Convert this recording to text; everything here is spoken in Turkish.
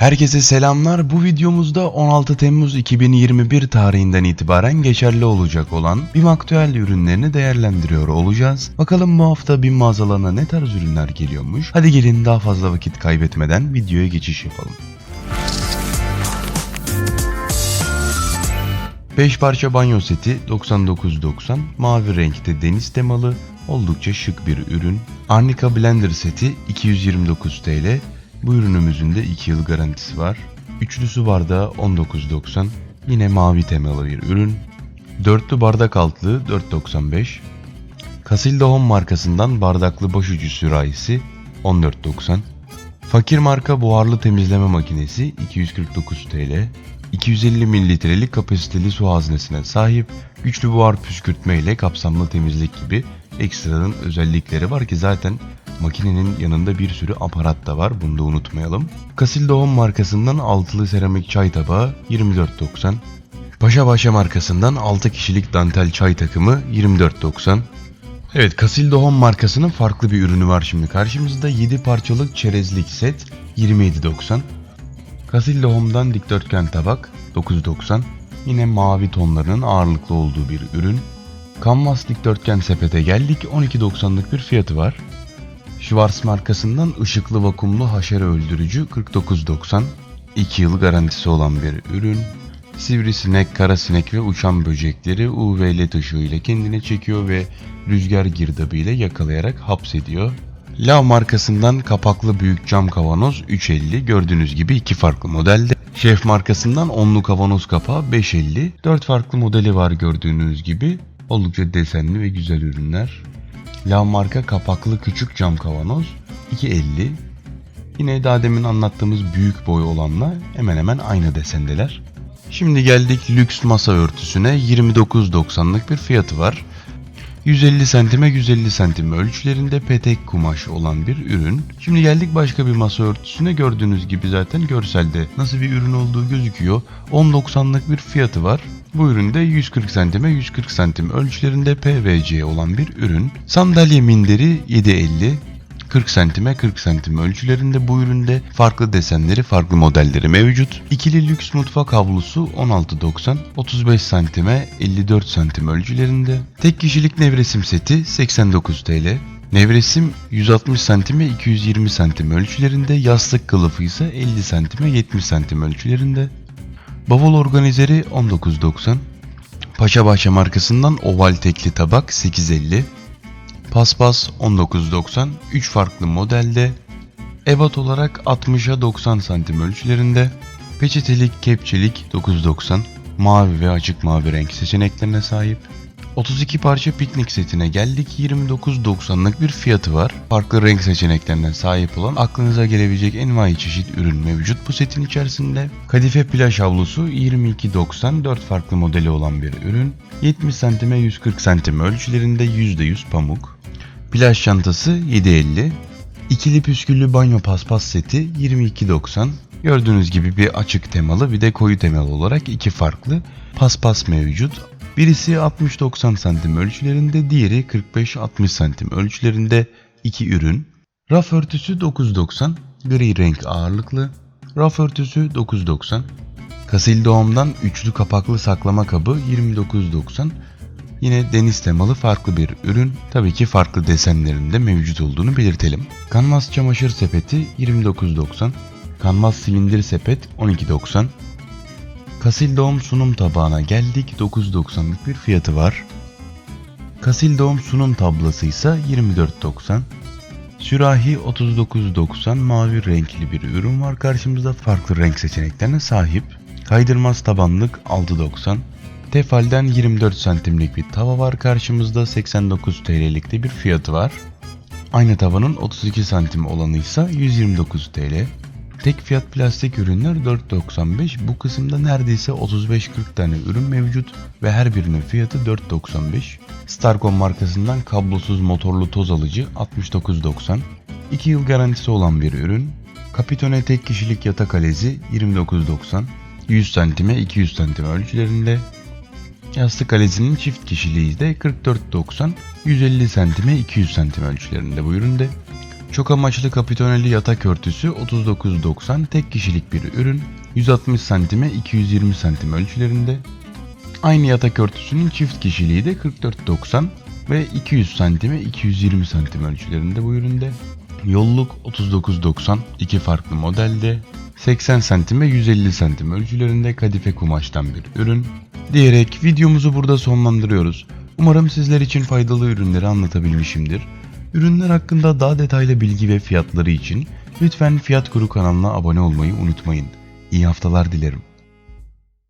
Herkese selamlar. Bu videomuzda 16 Temmuz 2021 tarihinden itibaren geçerli olacak olan BİM aktüel ürünlerini değerlendiriyor olacağız. Bakalım bu hafta BİM mağazalarına ne tarz ürünler geliyormuş. Hadi gelin daha fazla vakit kaybetmeden videoya geçiş yapalım. 5 parça banyo seti 99.90 mavi renkte deniz temalı oldukça şık bir ürün. Arnica blender seti 229 TL. Bu ürünümüzün de 2 yıl garantisi var. Üçlü su bardağı 19.90 yine mavi temalı bir ürün. Dörtlü bardak altlığı 4.95. Casilda Home markasından bardaklı başucu sürahisi 14.90. Fakir marka buharlı temizleme makinesi 249 TL. 250 mililitrelik kapasiteli su haznesine sahip, güçlü buhar püskürtme ile kapsamlı temizlik gibi ekstradan özellikleri var ki zaten makinenin yanında bir sürü aparat da var bunu da unutmayalım. Casilda Home markasından altılı seramik çay tabağı 24.90. Paşa Paşa markasından 6 kişilik dantel çay takımı 24.90. Evet Casilda Home markasının farklı bir ürünü var şimdi karşımızda 7 parçalık çerezlik set 27.90. Casilda Home'dan dikdörtgen tabak 9.90. Yine mavi tonlarının ağırlıklı olduğu bir ürün. Canvas dikdörtgen sepete geldik 12.90'lık bir fiyatı var. Schwarz markasından ışıklı vakumlu haşere öldürücü 49.90. 2 yıl garantisi olan bir ürün. Sivrisinek, karasinek ve uçan böcekleri UV led ışığı ile kendine çekiyor ve rüzgar girdabı ile yakalayarak hapsediyor. Lav markasından kapaklı büyük cam kavanoz 350 gördüğünüz gibi iki farklı modelde. Şef markasından onlu kavanoz kapağı 550. 4 farklı modeli var gördüğünüz gibi. Oldukça desenli ve güzel ürünler. Lav marka kapaklı küçük cam kavanoz 250. Yine daha demin anlattığımız büyük boy olanla hemen hemen aynı desendeler. Şimdi geldik lüks masa örtüsüne 29.90'lık bir fiyatı var. 150 santime 150 santim ölçülerinde petek kumaş olan bir ürün. Şimdi geldik başka bir masa örtüsüne gördüğünüz gibi zaten görselde nasıl bir ürün olduğu gözüküyor. 10.90'lık bir fiyatı var. Bu üründe 140 santime 140 santim ölçülerinde PVC olan bir ürün. Sandalye minderi 750 40 santime 40 santim ölçülerinde bu üründe farklı desenleri farklı modelleri mevcut. İkili lüks mutfak havlusu 16.90 35 santime 54 santim ölçülerinde. Tek kişilik nevresim seti 89 TL. Nevresim 160 santime 220 santim ölçülerinde, yastık kılıfı ise 50 santime 70 santim ölçülerinde. Bavul organizeri 19.90. Paşa Bahçe markasından oval tekli tabak 8.50. Paspas 19.90 3 farklı modelde. Ebat olarak 60'a 90 santim ölçülerinde. Peçetelik, kepçelik 9.90 mavi ve açık mavi renk seçeneklerine sahip. 32 parça piknik setine geldik. 29.90'lık bir fiyatı var. Farklı renk seçeneklerine sahip olan aklınıza gelebilecek envai çeşit ürün mevcut bu setin içerisinde. Kadife plaj havlusu 22.90 4 farklı modeli olan bir ürün. 70 santime 140 santim ölçülerinde %100 pamuk. Plaj çantası 7.50. İkili püsküllü banyo paspas seti 22.90. Gördüğünüz gibi bir açık temalı bir de koyu temalı olarak iki farklı paspas mevcut. Birisi 60-90 santim ölçülerinde, diğeri 45-60 santim ölçülerinde iki ürün. Raf örtüsü 9.90, gri renk ağırlıklı. Raf örtüsü 9.90. Kasil Doğum'dan üçlü kapaklı saklama kabı 29.90. Yine deniz temalı farklı bir ürün. Tabii ki farklı desenlerinde mevcut olduğunu belirtelim. Kanvas çamaşır sepeti 29.90. Kanvas silindir sepet 12.90. Kasil Doğum sunum tabağına geldik. 9.90'lık bir fiyatı var. Kasil Doğum sunum tablası ise 24.90. Sürahi 39.90 mavi renkli bir ürün var karşımızda farklı renk seçeneklerine sahip. Kaydırmaz tabanlık 6.90. Tefal'den 24 santimlik bir tava var karşımızda 89 TL'lik de bir fiyatı var. Aynı tavanın 32 santim olanı ise 129 TL. Tek fiyat plastik ürünler 4.95. Bu kısımda neredeyse 35-40 tane ürün mevcut ve her birinin fiyatı 4.95. Starcom markasından kablosuz motorlu toz alıcı 69.90. 2 yıl garantisi olan bir ürün. Capitone tek kişilik yatak alezi 29.90. 100 cme 200 cm ölçülerinde. Yastık alezinin çift kişiliği de 44.90. 150 cme 200 cm ölçülerinde bu üründe. Çok amaçlı kapitoneli yatak örtüsü 39.90 tek kişilik bir ürün. 160 santime 220 santim ölçülerinde. Aynı yatak örtüsünün çift kişiliği de 44.90 ve 200 santime 220 santim ölçülerinde bu üründe. Yolluk 39.90 iki farklı modelde. 80 santim ve 150 santim ölçülerinde kadife kumaştan bir ürün. Diyerek videomuzu burada sonlandırıyoruz. Umarım sizler için faydalı ürünleri anlatabilmişimdir. Ürünler hakkında daha detaylı bilgi ve fiyatları için lütfen Fiyat Kuru kanalına abone olmayı unutmayın. İyi haftalar dilerim.